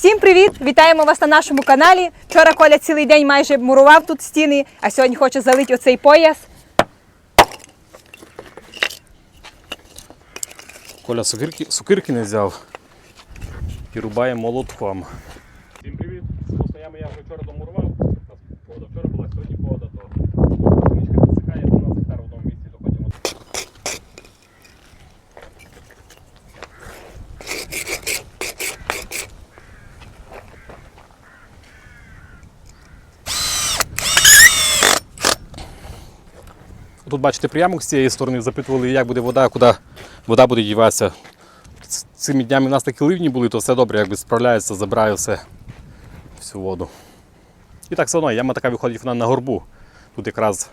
Всім привіт! Вітаємо вас на нашому каналі. Вчора Коля цілий день майже мурував тут стіни, а сьогодні хоче залити оцей пояс. Коля сокирки, сокирки не взяв і рубає молотком. Всім привіт! З мостоями я вже вчора домурував. У нас Погода вчора була, сьогодні погода, то пшеничка підсихає, то на гектар в одному місці, то потім от Тут бачите приямок з цієї сторони, запитували, як буде вода, куди вода буде діватися. Цими днями в нас такі ливні були, то все добре, якби справляється, забирає все, всю воду. І так все одно, яма така виходить вона на горбу. Тут якраз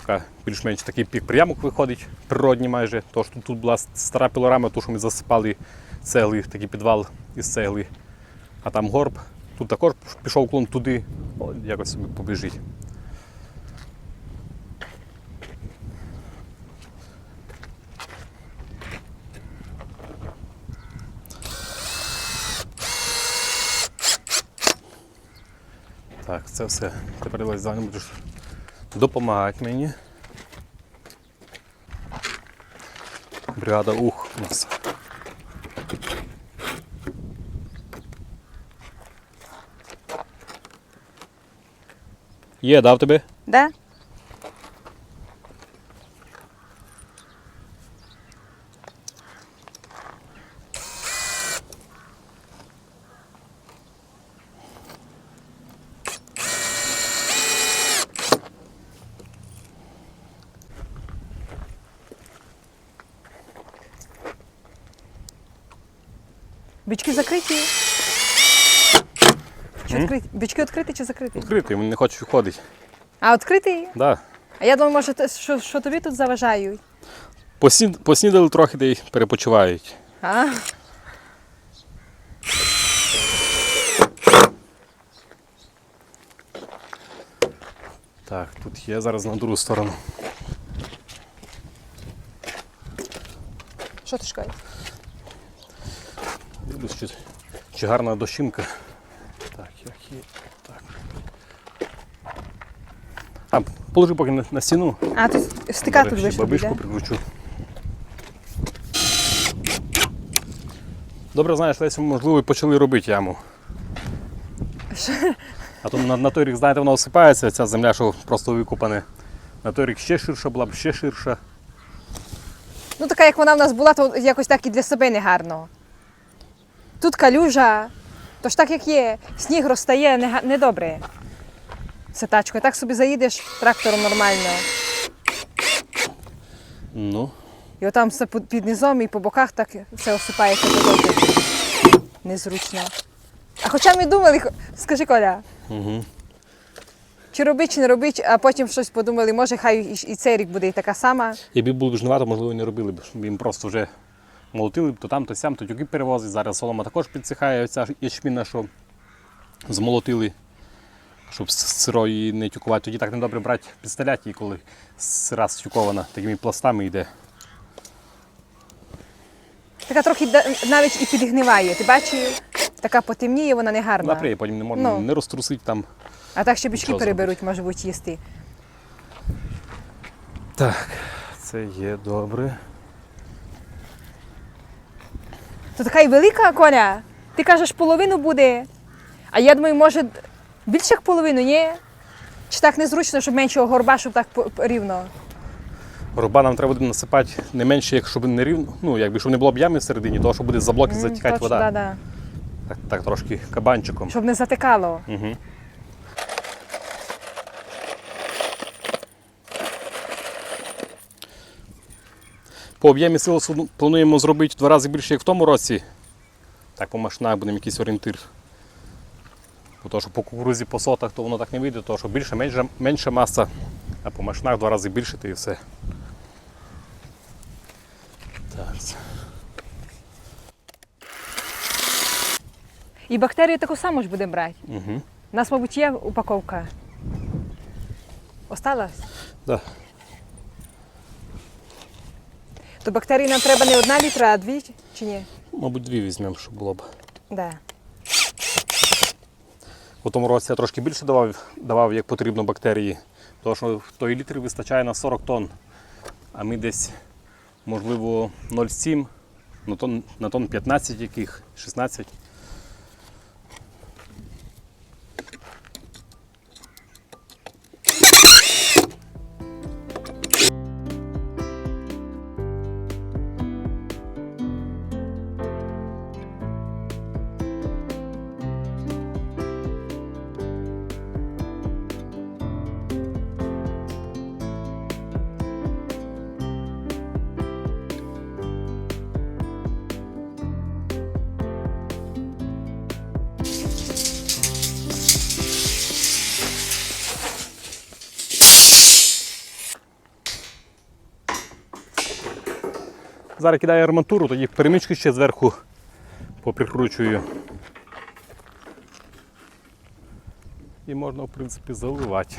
така більш-менш такий пік приямок виходить, природній майже. Тож тут, тут була стара пілорама, ту, що ми засипали цегли, такий підвал із цегли. А там горб. Тут також пішов клон туди, О, якось собі побіжить. Так, це все. Тепер Лазань будеш допомагати мені. Бригада ух у нас. Є, дав тобі? Да? Бічки закриті. Чи М? відкриті? Бічки відкриті чи закриті? Відкритий, він не хоче виходити. А відкритий? Да. А я думаю, може, те, що, що тобі тут заважають. Посні... Поснідали трохи, де й перепочивають. А? Так, тут є зараз на другу сторону. Що ти шукаєш? Дивлюсь, чи, чи гарна дощинка. Так, як є. Так. А, положи поки на, на стіну. А, ти стика Зараз тут ще вийшов. бабишку да? прикручу. Добре, знаєш, Лесю, можливо, і почали робити яму. А то на, на той рік, знаєте, воно осипається, ця земля, що просто викопане. На той рік ще ширша була б, ще ширша. Ну, така як вона в нас була, то якось так і для себе не гарно. Тут калюжа, то ж так як є, сніг розтає недобре. Це тачкою. Так собі заїдеш трактором нормально. Ну, І отам все під низом і по боках так все осипається додому. Незручно. А хоча ми думали, скажи Коля, угу. чи робить, чи не робить, а потім щось подумали, може, хай і, цей рік буде і така сама. Якби було б жнивато, можливо, і не робили б. щоб Їм просто вже молотили б то там, то сям, то тюки перевозить. Зараз солома також підсихає, оця ячміна, що змолотили, щоб з сирої не тюкувати. Тоді так недобре брати, підставляти її, коли сира стюкована, такими пластами йде. Така трохи навіть і підгниває. Ти бачив? Така потемніє, вона не гарна. Наприє, потім не можна Ну. не розтрусити там. А так ще бічки переберуть, може бути, їсти. Так, це є добре. То така й велика коня. Ти кажеш, половину буде. А я думаю, може більше як половину, ні? Чи так незручно, щоб меншого горба, щоб так рівно? Горба нам треба буде насипати не менше, як щоб не рівно, ну якби щоб не було б ями всередині, того що буде за блоки затікати точно, вода. Да, да. Так, так трошки кабанчиком. Щоб не затикало. Угу. По об'ємі силосу плануємо зробити в два рази більше, як в тому році. Так, по машинах будемо якийсь орієнтир. Бо то, що по кукурузі по сотах, то воно так не вийде, тому що більше, менша, менша маса, а по машинах в два рази більше, то і все. Так. І бактерії таку саму ж будемо брати. Угу. У нас, мабуть, є упаковка. Осталась? Да. То бактерій нам треба не одна літра, а дві чи ні? Мабуть, дві візьмемо, щоб було б. Да. У тому році я трошки більше давав, давав як потрібно бактерії, тому що в той літр вистачає на 40 тонн, а ми десь, можливо, 0,7 на тонн, на тонн 15 яких, 16. Зараз кидаю арматуру, тоді перемичку ще зверху поприкручую. І можна, в принципі, заливати.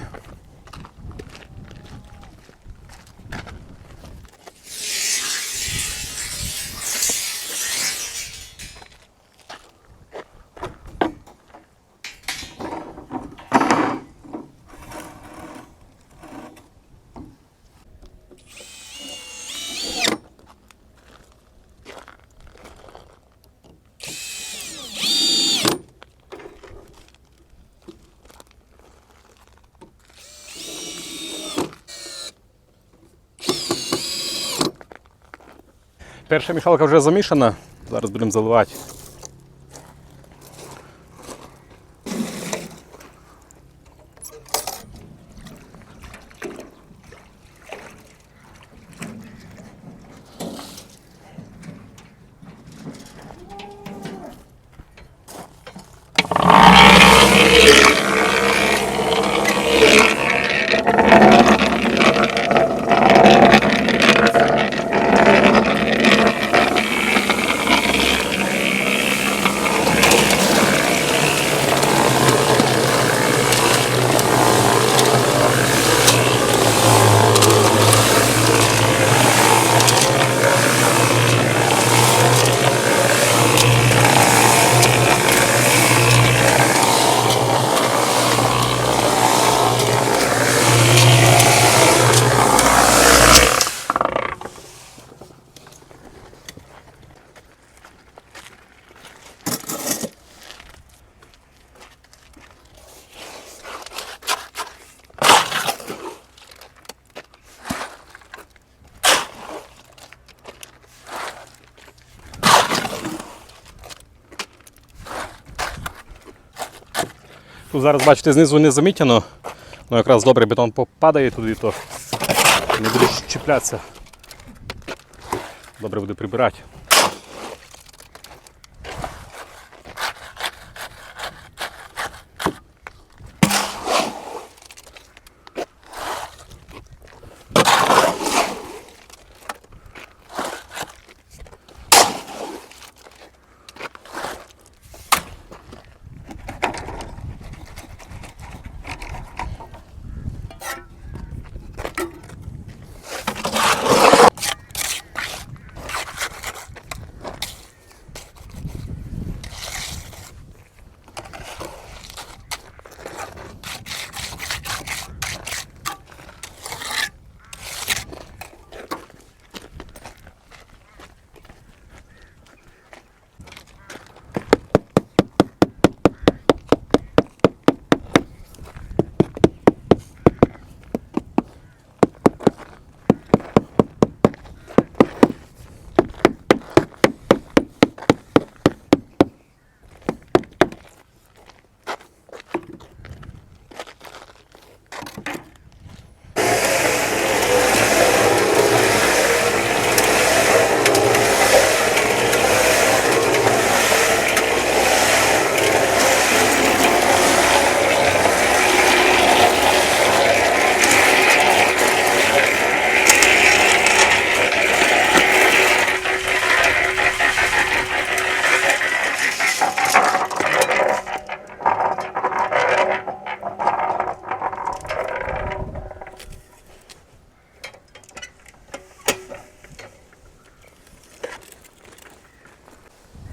Перша мішалка вже замішана, зараз будемо заливати. Тут зараз, бачите, знизу не замітяно, але якраз добре бетон попадає туди, то не буде чіплятися. Добре буде прибирати.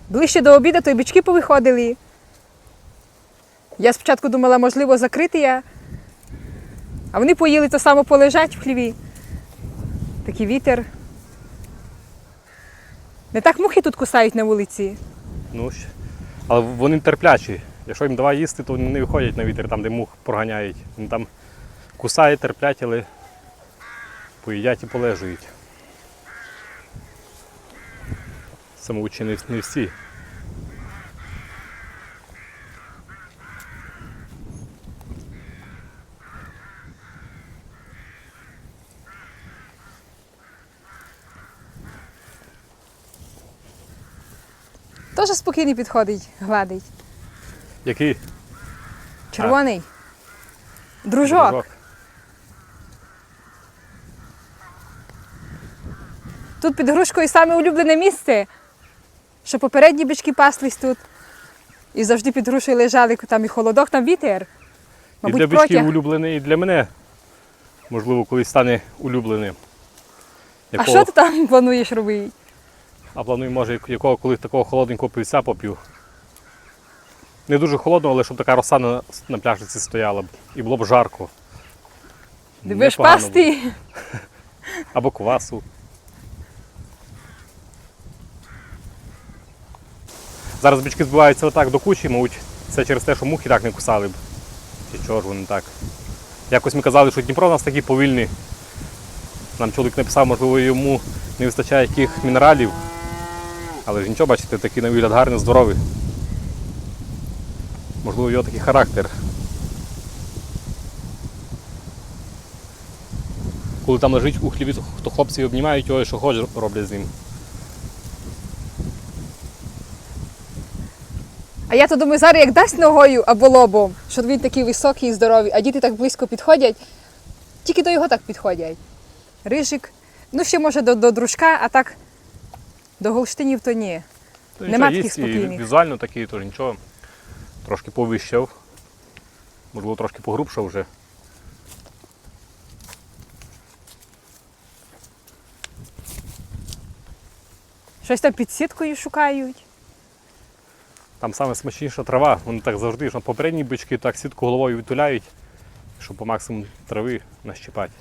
Ближче до обіду, то й бички повиходили. Я спочатку думала, можливо, закрити я. А вони поїли то само полежать в хліві. Такий вітер. Не так мухи тут кусають на вулиці. Ну, але вони терплячі. Якщо їм давай їсти, то вони не виходять на вітер, там, де мух проганяють. Вони там кусають, терплять, але поїдять і полежують. Самоучі не, не всі. Теж спокійний підходить, гладить. Який? Червоний. Дружок. Тут під грушкою саме улюблене місце, що попередні бички паслись тут. І завжди під грушею лежали, там і холодок, там вітер. і Мабуть, для бичків протяг. улюблений, і для мене. Можливо, колись стане улюбленим. А що ти там плануєш робити? А планую, може, якого коли такого холодненького пивця поп'ю. Не дуже холодно, але щоб така роса на, на пляшці стояла б. І було б жарко. Ти будеш пасти? Або квасу. Зараз бички збиваються отак до кучі, мабуть, це через те, що мухи так не кусали б. Чи чого ж вони так. Якось ми казали, що Дніпро у нас такий повільний. Нам чоловік написав, можливо, йому не вистачає яких мінералів. Але ж нічого, бачите, такий на вигляд гарний, здоровий. Можливо, його такий характер. Коли там лежить у хліві, то хлопці обнімають його і що хочуть роблять з ним. А я то думаю, зараз як дасть ногою або лобом, що він такий високий і здоровий, а діти так близько підходять, тільки до його так підходять. Рижик, ну ще може до, до дружка, а так до голштинів то ні. То Нема таких і спокійних. Візуально такий, то нічого. Трошки повищав. Можливо, трошки погрубшав вже. Щось там під сіткою шукають. Там саме смачніша трава, вони так завжди, що попередні бички так сітку головою відтуляють, щоб по максимуму трави нащипати.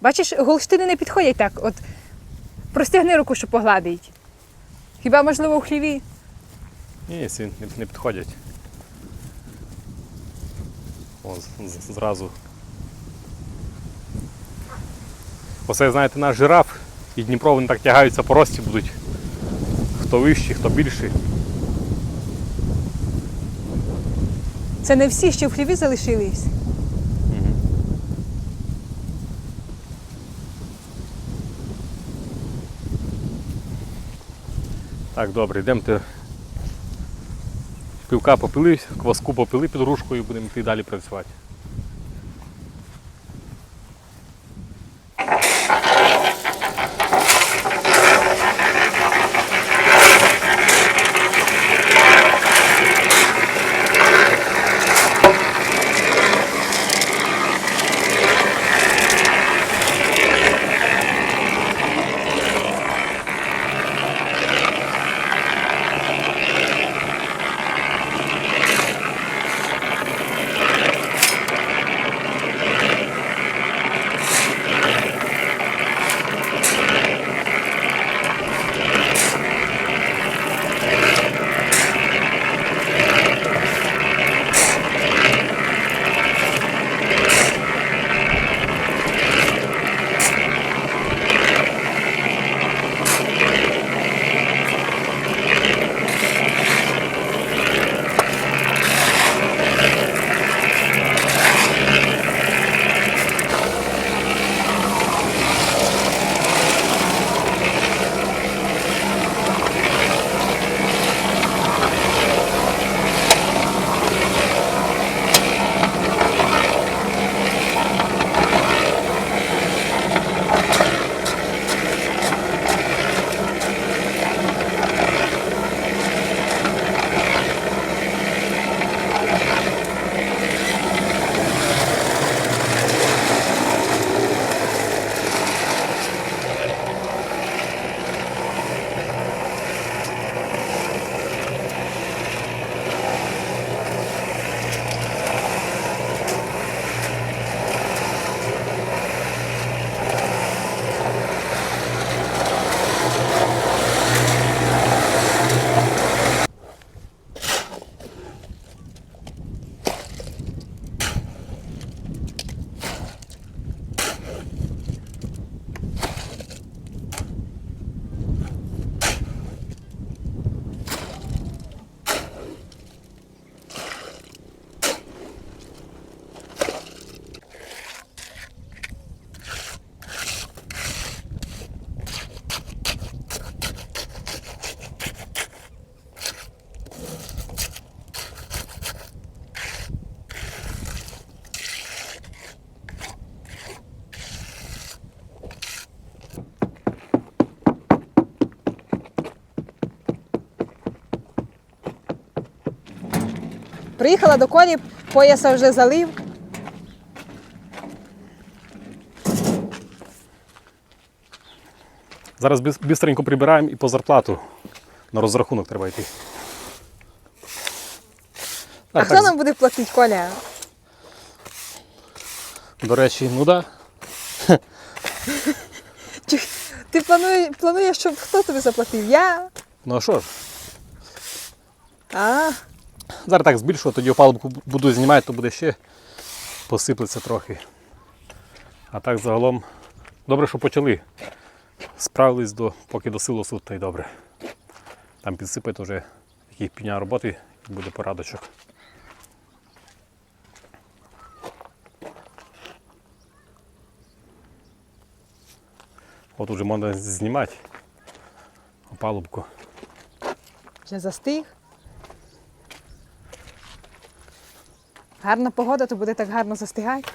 Бачиш, голштини не підходять так. От простягни руку, щоб погладить. Хіба можливо у хліві? Ні, не, підходять. О, зразу. Оце, знаєте, наш жираф і Дніпро вони так тягаються по рості будуть. Хто вищий, хто більший. Це не всі ще в хліві залишились. Так, добре, йдемо. Півка попили, кваску попили під грушкою, будемо йти далі працювати. Приїхала до колі, пояса вже залив. Зараз бистренько прибираємо і по зарплату. На розрахунок треба йти. А Так, хто так, нам буде платити, Коля? До речі, ну да. Чи ти плануєш, плануєш, щоб хто тобі заплатив? Я? Ну а що ж? А, Зараз так збільшую, тоді опалубку буду знімати, то буде ще посиплеться трохи. А так загалом добре, що почали. Справились до, поки до силосу, то й добре. Там підсипати вже яких півдня роботи і буде порадочок. От уже можна знімати опалубку. вже застиг. Гарна погода, то буде так гарно застигати.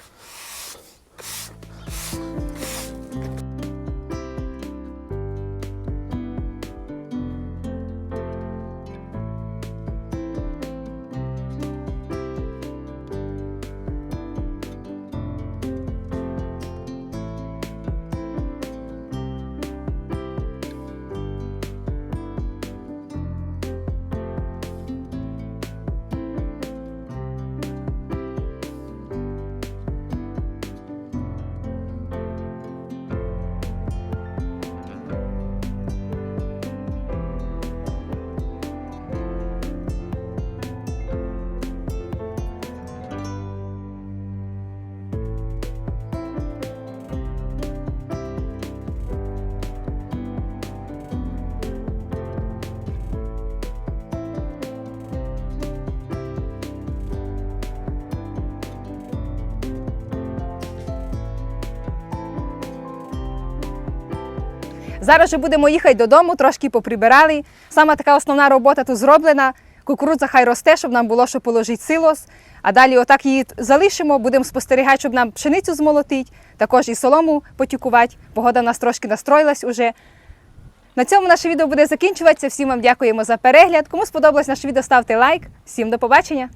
Зараз же будемо їхати додому, трошки поприбирали. Сама така основна робота тут зроблена. Кукурудза хай росте, щоб нам було що положити силос. А далі отак її залишимо, будемо спостерігати, щоб нам пшеницю змолотити, також і солому потюкувати. Погода в нас трошки настроїлась уже. На цьому наше відео буде закінчуватися. Всім вам дякуємо за перегляд. Кому сподобалось наше відео, ставте лайк. Всім до побачення!